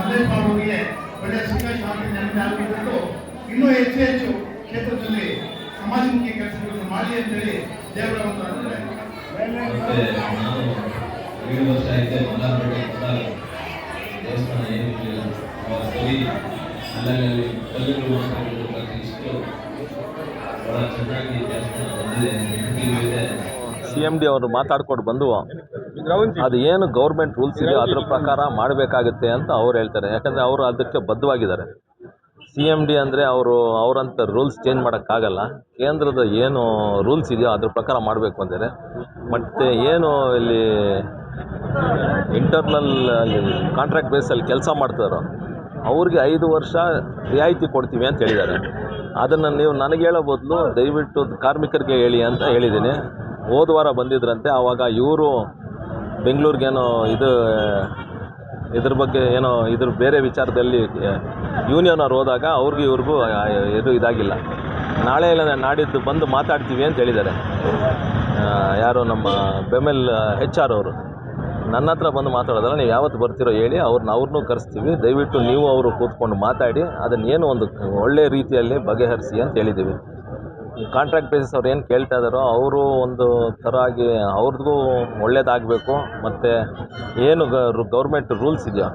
ಸಂದೇಶ್ ಅವರಿಗೆ ಒಳ್ಳೆಯ ಸಂದೇಶ್ ಅವರಿಗೆ ನೆನಪಿಟ್ಟು ಇನ್ನೂ ಹೆಚ್ಚು ಹೆಚ್ಚು ಕ್ಷೇತ್ರದಲ್ಲಿ ಸಮಾಜಮುಖಿ ಕೆಲಸಗಳನ್ನು ಮಾಡಿ ಅಂತೇಳಿ ದೇವರ ಒಂದು ಏಳು ವರ್ಷ ಐತೆ ಮಲ್ಲಾರ್ಪೇಟೆ ದೇವಸ್ಥಾನ ಏನಿರಲಿಲ್ಲ ಸರಿ ಅಲ್ಲಲ್ಲಿ ಕಲ್ಲುಗಳು ಮಾತಾಡಿದ್ರು ಪ್ರತಿಷ್ಠು ಬಹಳ ಚೆನ್ನಾಗಿ ದೇವಸ್ಥಾನ ಬಂದಿದೆ. ಸಿ ಎಂ ಡಿ ಅವರು ಮಾತಾಡ್ಕೊಂಡು ಬಂದು ಅದು ಏನು ಗೌರ್ಮೆಂಟ್ ರೂಲ್ಸ್ ಇದೆ ಅದ್ರ ಪ್ರಕಾರ ಮಾಡಬೇಕಾಗುತ್ತೆ ಅಂತ ಅವ್ರು ಹೇಳ್ತಾರೆ. ಯಾಕಂದರೆ ಅವರು ಅದಕ್ಕೆ ಬದ್ಧವಾಗಿದ್ದಾರೆ. ಸಿ ಎಂ ಡಿ ಅಂದರೆ ಅವರು ಅವರಂತ ರೂಲ್ಸ್ ಚೇಂಜ್ ಮಾಡೋಕ್ಕಾಗಲ್ಲ. ಕೇಂದ್ರದ ಏನು ರೂಲ್ಸ್ ಇದೆಯೋ ಅದ್ರ ಪ್ರಕಾರ ಮಾಡಬೇಕು ಅಂದರೆ ಮತ್ತು ಏನು ಇಲ್ಲಿ ಇಂಟರ್ನಲ್ ಕಾಂಟ್ರಾಕ್ಟ್ ಬೇಸಲ್ಲಿ ಕೆಲಸ ಮಾಡ್ತಾರೋ ಅವ್ರಿಗೆ ಐದು ವರ್ಷ ರಿಯಾಯಿತಿ ಕೊಡ್ತೀವಿ ಅಂತ ಹೇಳಿದ್ದಾರೆ. ಅದನ್ನು ನೀವು ನನಗೆ ಹೇಳೋ ಬದಲು ದಯವಿಟ್ಟು ಕಾರ್ಮಿಕರಿಗೆ ಹೇಳಿ ಅಂತ ಹೇಳಿದ್ದೀನಿ. ಹೋದ ವಾರ ಬಂದಿದ್ರಂತೆ ಆವಾಗ ಇವರು ಬೆಂಗಳೂರಿಗೇನೋ ಇದು, ಇದ್ರ ಬಗ್ಗೆ ಏನೋ ಇದ್ರ ಬೇರೆ ವಿಚಾರದಲ್ಲಿ ಯೂನಿಯನ್ ಅವ್ರು ಹೋದಾಗ ಅವ್ರಿಗೂ ಇವ್ರಿಗೂ ಇದು ಇದಾಗಿಲ್ಲ. ನಾಳೆ ಇಲ್ಲ, ನಾಡಿದ್ದು ಬಂದು ಮಾತಾಡ್ತೀವಿ ಅಂತ ಹೇಳಿದ್ದಾರೆ. ಯಾರು ನಮ್ಮ ಬೆಮೆಲ್ ಹೆಚ್ ಆರ್ ಅವರು. ನನ್ನ ಹತ್ರ ಬಂದು ಮಾತಾಡೋದಲ್ಲ, ನೀವು ಯಾವತ್ತು ಬರ್ತೀರೋ ಹೇಳಿ ಅವ್ರನ್ನ ಅವ್ರನ್ನೂ ಕರೆಸ್ತೀವಿ. ದಯವಿಟ್ಟು ನೀವು ಅವರು ಕೂತ್ಕೊಂಡು ಮಾತಾಡಿ, ಅದನ್ನೇನು ಒಂದು ಒಳ್ಳೆಯ ರೀತಿಯಲ್ಲಿ ಬಗೆಹರಿಸಿ ಅಂತ ಹೇಳಿದ್ದೀವಿ. ಕಾಂಟ್ರಾಕ್ಟ್ ಬೇಸಿಸ್ ಅವ್ರು ಏನು ಕೇಳ್ತಾ ಇದ್ದಾರೋ ಅವರು ಒಂದು ಥರ ಆಗಿ ಅವ್ರಿಗೂ ಒಳ್ಳೆಯದಾಗಬೇಕು ಮತ್ತು ಏನು ಗೌರ್ಮೆಂಟ್ ರೂಲ್ಸ್ ಇದೆಯೋ?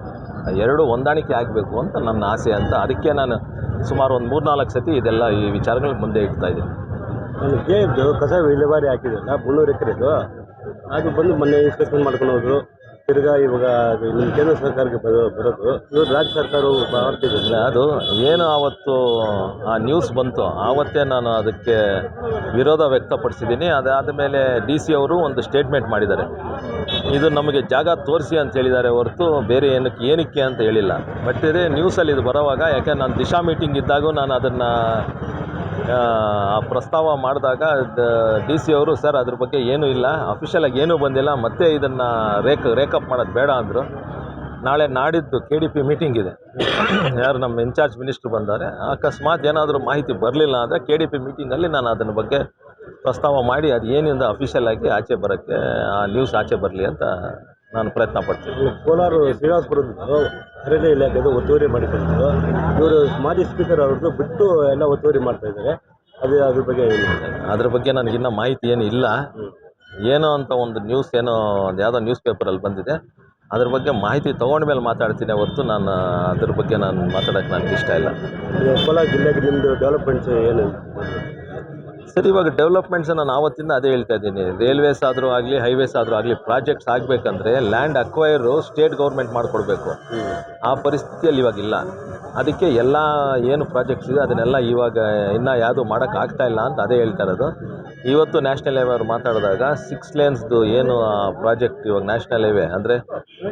ಎರಡೂ ಹೊಂದಾಣಿಕೆ ಆಗಬೇಕು ಅಂತ ನನ್ನ ಆಸೆ ಅಂತ ಅದಕ್ಕೆ ನಾನು ಸುಮಾರು ಒಂದು ಮೂರು ನಾಲ್ಕು ಸತಿ ಇದೆಲ್ಲ ಈ ವಿಚಾರಗಳಿಗೆ ಮುಂದೆ ಇಡ್ತಾ ಇದ್ದೀನಿ. ಕಸ ವಿಲೇವಾರಿ ಹಾಕಿದ್ರಲ್ಲ ಬುಳ್ಳೂರು ಎಕರೆದು, ಅದು ಬಂದು ಮೊನ್ನೆ ಇನ್ಸ್ಪೆಕ್ಷನ್ ಮಾಡ್ಕೊಂಡು ಹೋದ್ರು. ತಿರ್ಗಾ ಇವಾಗ ನಿಮ್ಮ ಕೇಂದ್ರ ಸರ್ಕಾರಕ್ಕೆ ಬರೋ, ಬರೋದು. ಇವರು ರಾಜ್ಯ ಸರ್ಕಾರವು ಮಾಡ್ತಿದ್ರು ಇಲ್ಲ ಅದು ಏನು ಆವತ್ತು ಆ ನ್ಯೂಸ್ ಬಂತು, ಆವತ್ತೇ ನಾನು ಅದಕ್ಕೆ ವಿರೋಧ ವ್ಯಕ್ತಪಡಿಸಿದ್ದೀನಿ. ಅದಾದ ಮೇಲೆ ಡಿ ಸಿ ಅವರು ಒಂದು ಸ್ಟೇಟ್ಮೆಂಟ್ ಮಾಡಿದ್ದಾರೆ. ಇದು ನಮಗೆ ಜಾಗ ತೋರಿಸಿ ಅಂತ ಹೇಳಿದ್ದಾರೆ ಹೊರತು ಬೇರೆ ಏನಕ್ಕೆ ಏನಕ್ಕೆ ಅಂತ ಹೇಳಿಲ್ಲ. ಬಟ್ ಇದೇ ನ್ಯೂಸಲ್ಲಿ ಇದು ಬರೋವಾಗ, ಯಾಕೆ ನಾನು ದಿಶಾ ಮೀಟಿಂಗ್ ಇದ್ದಾಗೂ ನಾನು ಅದನ್ನು ಪ್ರಸ್ತಾವ ಮಾಡಿದಾಗ ಡಿ ಸಿ ಅವರು, ಸರ್, ಅದ್ರ ಬಗ್ಗೆ ಏನೂ ಇಲ್ಲ. ಅಫಿಷಿಯಲಾಗಿ ಏನೂ ಬಂದಿಲ್ಲ. ಮತ್ತೆ ಇದನ್ನು ರೇಕ್, ರೇಕಪ್ ಮಾಡೋದು ಬೇಡ ಅಂದರು. ನಾಳೆ ನಾಡಿದ್ದು ಕೆ ಡಿ ಪಿ ಮೀಟಿಂಗ್ ಇದೆ. ಯಾರು ನಮ್ಮ ಇನ್ಚಾರ್ಜ್ ಮಿನಿಸ್ಟ್ರು ಬಂದಾರೆ. ಅಕಸ್ಮಾತ್ ಏನಾದರೂ ಮಾಹಿತಿ ಬರಲಿಲ್ಲ ಅಂದರೆ ಕೆ ಡಿ ಪಿ ಮೀಟಿಂಗಲ್ಲಿ ನಾನು ಅದನ್ನ ಬಗ್ಗೆ ಪ್ರಸ್ತಾವ ಮಾಡಿ, ಅದು ಏನಿಂದ ಅಫಿಷಿಯಲ್ ಆಗಿ ಆಚೆ ಬರೋಕ್ಕೆ, ಆ ನ್ಯೂಸ್ ಆಚೆ ಬರಲಿ ಅಂತ ನಾನು ಪ್ರಯತ್ನ ಪಡ್ತೀನಿ. ಕೋಲಾರ ಶ್ರೀನಿವಾಸಪುರದ ಅರಣ್ಯ ಇಲಾಖೆದು ಒತ್ತುವರಿ ಮಾಡಿಕೊಂಡಿದ್ದು ಇವರು ಮಾಜಿ ಸ್ಪೀಕರ್ ಅವ್ರದ್ದು ಬಿಟ್ಟು ಎಲ್ಲ ಒತ್ತುವರಿ ಮಾಡ್ತಾ ಇದ್ದಾರೆ. ಅದೇ ಅದ್ರ ಬಗ್ಗೆ ಅದ್ರ ಬಗ್ಗೆ ನನಗಿನ್ನ ಮಾಹಿತಿ ಏನು ಇಲ್ಲ. ಏನೋ ಅಂತ ಒಂದು ನ್ಯೂಸ್ ಏನೋ ಒಂದು ಯಾವುದೋ ನ್ಯೂಸ್ ಪೇಪರಲ್ಲಿ ಬಂದಿದೆ. ಅದ್ರ ಬಗ್ಗೆ ಮಾಹಿತಿ ತೊಗೊಂಡ್ಮೇಲೆ ಮಾತಾಡ್ತೀನಿ ಹೊರತು ನಾನು ಅದ್ರ ಬಗ್ಗೆ ನಾನು ಮಾತಾಡೋಕ್ಕೆ ನನಗೆ ಇಷ್ಟ ಇಲ್ಲ. ಕೋಲಾರ ಜಿಲ್ಲೆಗೆ ನಿಮ್ಮದು ಡೆವಲಪ್ಮೆಂಟ್ಸ್ ಏನು? ಸರ್, ಇವಾಗ ಡೆವಲಪ್ಮೆಂಟ್ಸ್ ನಾನು ಆವತ್ತಿಂದ ಅದೇ ಹೇಳ್ತಾ ಇದ್ದೀನಿ. ರೈಲ್ವೇಸ್ ಆದರೂ ಆಗಲಿ ಹೈವೇಸ್ ಆದರೂ ಆಗಲಿ ಪ್ರಾಜೆಕ್ಟ್ಸ್ ಆಗಬೇಕಂದ್ರೆ ಲ್ಯಾಂಡ್ ಅಕ್ವೈರು ಸ್ಟೇಟ್ ಗೌರ್ಮೆಂಟ್ ಮಾಡಿಕೊಡ್ಬೇಕು. ಆ ಪರಿಸ್ಥಿತಿಯಲ್ಲಿ ಇವಾಗ ಇಲ್ಲ. ಅದಕ್ಕೆ ಎಲ್ಲ ಏನು ಪ್ರಾಜೆಕ್ಟ್ಸ್ ಇದೆ, ಅದನ್ನೆಲ್ಲ ಇವಾಗ ಇನ್ನೂ ಯಾವುದು ಮಾಡೋಕ್ಕಾಗ್ತಾ ಇಲ್ಲ ಅಂತ ಅದೇ ಹೇಳ್ತಾ ಇರೋದು. ಇವತ್ತು ನ್ಯಾಷನಲ್ ಹೈವೇ ಅವ್ರು ಮಾತಾಡಿದಾಗ ಸಿಕ್ಸ್ ಲೇನ್ಸ್ದು ಏನು ಪ್ರಾಜೆಕ್ಟ್ ಇವಾಗ ನ್ಯಾಷನಲ್ ಹೈವೇ ಅಂದರೆ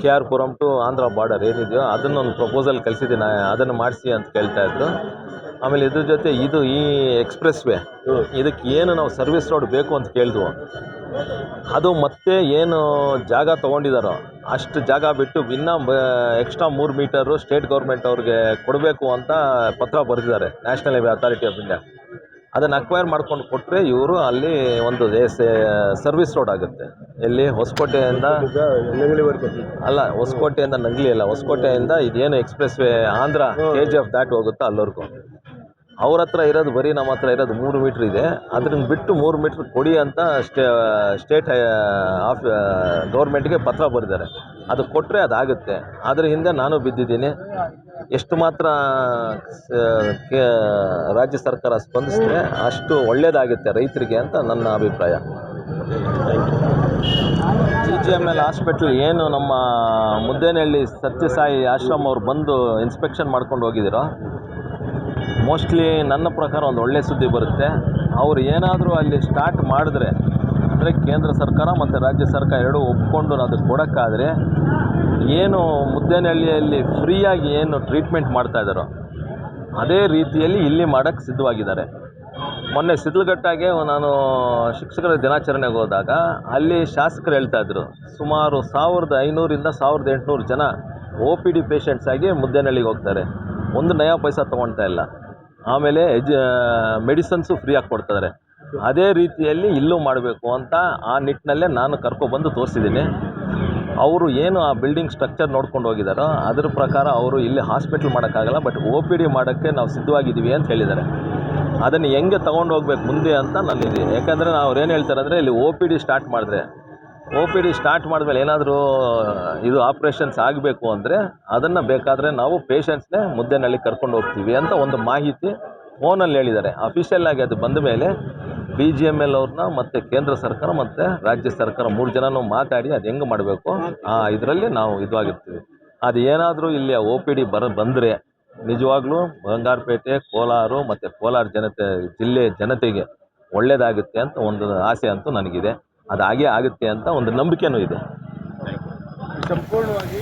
K R Puram to Andhra border ಏನಿದೆಯೋ ಅದನ್ನೊಂದು ಪ್ರಪೋಸಲ್ ಕಳಿಸಿದ್ದೀನಿ, ಅದನ್ನು ಮಾಡಿಸಿ ಅಂತ ಕೇಳ್ತಾ ಇದ್ರು ಆಮೇಲೆ ಇದ್ರ ಜೊತೆ ಇದು ಈ ಎಕ್ಸ್ಪ್ರೆಸ್ ವೇ ಇದಕ್ಕೆ ಏನು ನಾವು ಸರ್ವಿಸ್ ರೋಡ್ ಬೇಕು ಅಂತ ಕೇಳಿದ್ವು. ಅದು ಮತ್ತೆ ಏನು ಜಾಗ ತೊಗೊಂಡಿದ್ದಾರೋ ಅಷ್ಟು ಜಾಗ ಬಿಟ್ಟು ಇನ್ನೂ ಎಕ್ಸ್ಟ್ರಾ ಮೂರು ಮೀಟರು ಸ್ಟೇಟ್ ಗೌರ್ಮೆಂಟ್ ಅವ್ರಿಗೆ ಕೊಡಬೇಕು ಅಂತ ಪತ್ರ ಬರೆದಿದ್ದಾರೆ national highway authority of India. ಅದನ್ನು ಅಕ್ವೈರ್ ಮಾಡ್ಕೊಂಡು ಕೊಟ್ಟರೆ ಇವರು ಅಲ್ಲಿ ಒಂದು ಸರ್ವಿಸ್ ರೋಡ್ ಆಗುತ್ತೆ. ಎಲ್ಲಿ? ಹೊಸಕೋಟೆಯಿಂದ ಅಲ್ಲ ಹೊಸಕೋಟೆಯಿಂದ ನಂಗ್ಲಿ ಅಲ್ಲ ಹೊಸಕೋಟೆಯಿಂದ ಇದೇನು expressway Andhra K G F ದಾಟ್ ಹೋಗುತ್ತೋ ಅಲ್ಲಿವರೆಗೂ. ಅವ್ರ ಹತ್ರ ಇರೋದು ಬರೀ ನಮ್ಮ ಹತ್ರ ಇರೋದು ಮೂರು ಮೀಟ್ರ್ ಇದೆ. ಅದನ್ನ ಬಿಟ್ಟು ಮೂರು ಮೀಟ್ರ್ ಕೊಡಿ ಅಂತ ಸ್ಟೇ, ಸ್ಟೇಟ್ ಆಫ್ ಗೌರ್ಮೆಂಟ್ಗೆ ಪತ್ರ ಬರೆದಿದ್ದಾರೆ. ಅದು ಕೊಟ್ಟರೆ ಅದಾಗುತ್ತೆ. ಅದ್ರ ಹಿಂದೆ ನಾನು ಬಿದ್ದಿದ್ದೀನಿ. ಎಷ್ಟು ಮಾತ್ರ ರಾಜ್ಯ ಸರ್ಕಾರ ಸ್ಪಂದಿಸಿದ್ರೆ ಅಷ್ಟು ಒಳ್ಳೆಯದಾಗುತ್ತೆ ರೈತರಿಗೆ ಅಂತ ನನ್ನ ಅಭಿಪ್ರಾಯ. G G M L hospital ಏನು ನಮ್ಮ ಮುದ್ದೇನಹಳ್ಳಿ ಸತ್ಯಸಾಯಿ ಆಶ್ರಮ ಅವ್ರು ಬಂದು ಇನ್ಸ್ಪೆಕ್ಷನ್ ಮಾಡ್ಕೊಂಡು ಹೋಗಿದ್ದೀರೋ ಮೋಸ್ಟ್ಲಿ ನನ್ನ ಪ್ರಕಾರ ಒಂದು ಒಳ್ಳೆ ಸುದ್ದಿ ಬರುತ್ತೆ. ಅವ್ರು ಏನಾದರೂ ಅಲ್ಲಿ ಸ್ಟಾರ್ಟ್ ಮಾಡಿದ್ರೆ, ಅಂದರೆ ಕೇಂದ್ರ ಸರ್ಕಾರ ಮತ್ತು ರಾಜ್ಯ ಸರ್ಕಾರ ಎರಡೂ ಒಪ್ಕೊಂಡು ಅದಕ್ಕೆ ಕೊಡೋಕ್ಕಾದರೆ, ಏನು ಮುದ್ದೇನಹಳ್ಳಿಯಲ್ಲಿ ಫ್ರೀಯಾಗಿ ಏನು ಟ್ರೀಟ್ಮೆಂಟ್ ಮಾಡ್ತಾಯಿದ್ದಾರೋ ಅದೇ ರೀತಿಯಲ್ಲಿ ಇಲ್ಲಿ ಮಾಡೋಕ್ಕೆ ಸಿದ್ಧವಾಗಿದ್ದಾರೆ. ಮೊನ್ನೆ ಸಿದ್ಲಘಟ್ಟಾಗೆ ನಾನು ಶಿಕ್ಷಕರ ದಿನಾಚರಣೆಗೆ ಹೋದಾಗ, ಅಲ್ಲಿ ಶಾಸಕರು ಹೇಳ್ತಾಯಿದ್ರು ಸುಮಾರು ಸಾವಿರದ ಐನೂರಿಂದ ಸಾವಿರದ ಎಂಟುನೂರು ಜನ ಒ ಪಿ ಡಿ ಪೇಷಂಟ್ಸ್ ಆಗಿ ಮುದ್ದೇನಹಳ್ಳಿಗೆ ಹೋಗ್ತಾರೆ. ಒಂದು ನಯಾ ಪೈಸ ತೊಗೊಳ್ತಾ ಇಲ್ಲ. ಆಮೇಲೆ ಎಜ್ ಮೆಡಿಸನ್ಸು ಫ್ರೀಯಾಗಿ ಕೊಡ್ತಾರೆ ಅದೇ ರೀತಿಯಲ್ಲಿ ಇಲ್ಲೂ ಮಾಡಬೇಕು ಅಂತ ಆ ನಿಟ್ಟಿನಲ್ಲೇ ನಾನು ಕರ್ಕೊಬಂದು ತೋರಿಸಿದ್ದೀನಿ. ಅವರು ಏನು ಆ ಬಿಲ್ಡಿಂಗ್ ಸ್ಟ್ರಕ್ಚರ್ ನೋಡ್ಕೊಂಡು ಹೋಗಿದ್ದಾರೋ ಅದ್ರ ಪ್ರಕಾರ ಅವರು ಇಲ್ಲಿ ಹಾಸ್ಪಿಟ್ಲ್ ಮಾಡೋಕ್ಕಾಗಲ್ಲ, ಬಟ್ ಓ ಪಿ ಡಿ ಮಾಡೋಕ್ಕೆ ನಾವು ಸಿದ್ಧವಾಗಿದ್ದೀವಿ ಅಂತ ಹೇಳಿದ್ದಾರೆ. ಅದನ್ನು ಹೆಂಗೆ ತೊಗೊಂಡು ಹೋಗ್ಬೇಕು ಮುಂದೆ ಅಂತ ನನ್ನಿದೆ ಯಾಕಂದರೆ ಅವ್ರು ಏನು ಹೇಳ್ತಾರೆ ಅಂದರೆ ಇಲ್ಲಿ ಓ ಪಿ ಡಿ ಸ್ಟಾರ್ಟ್ ಮಾಡಿದ್ರೆ ಒ ಪಿ ಡಿ ಸ್ಟಾರ್ಟ್ ಮಾಡಿದ್ಮೇಲೆ ಏನಾದರೂ, ಇದು ಆಪ್ರೇಷನ್ಸ್ ಆಗಬೇಕು ಅಂದರೆ ಅದನ್ನು ಬೇಕಾದರೆ ನಾವು ಪೇಷಂಟ್ಸ್ನೇ ಮುದ್ದೆನಲ್ಲಿ ಕರ್ಕೊಂಡು ಹೋಗ್ತೀವಿ ಅಂತ ಒಂದು ಮಾಹಿತಿ ಫೋನಲ್ಲಿ ಹೇಳಿದ್ದಾರೆ. ಅಫಿಷಿಯಲ್ ಆಗಿ ಅದು ಬಂದ ಮೇಲೆ ಬಿ ಜಿ ಎಂ ಎಲ್ ಅವ್ರನ್ನ ಮತ್ತು ಕೇಂದ್ರ ಸರ್ಕಾರ ಮತ್ತು ರಾಜ್ಯ ಸರ್ಕಾರ ಮೂರು ಜನನೂ ಮಾತಾಡಿ ಅದು ಹೆಂಗೆ ಮಾಡಬೇಕು? ಆ ಇದರಲ್ಲಿ ನಾವು ಇದಾಗಿರ್ತೀವಿ ಅದು ಏನಾದರೂ ಇಲ್ಲಿ ಓ ಪಿ ಡಿ ಬರ, ಬಂದರೆ ನಿಜವಾಗ್ಲೂ ಬಂಗಾರಪೇಟೆ, ಕೋಲಾರ ಮತ್ತು ಕೋಲಾರ ಜನತೆ, ಜಿಲ್ಲೆ ಜನತೆಗೆ ಒಳ್ಳೆಯದಾಗುತ್ತೆ ಅಂತ ಒಂದು ಆಸೆ ಅಂತೂ ನನಗಿದೆ. ಅದು ಹಾಗೇ ಆಗುತ್ತೆ ಅಂತ ಒಂದು ನಂಬಿಕೆನೂ ಇದೆ. ಸಂಪೂರ್ಣವಾಗಿ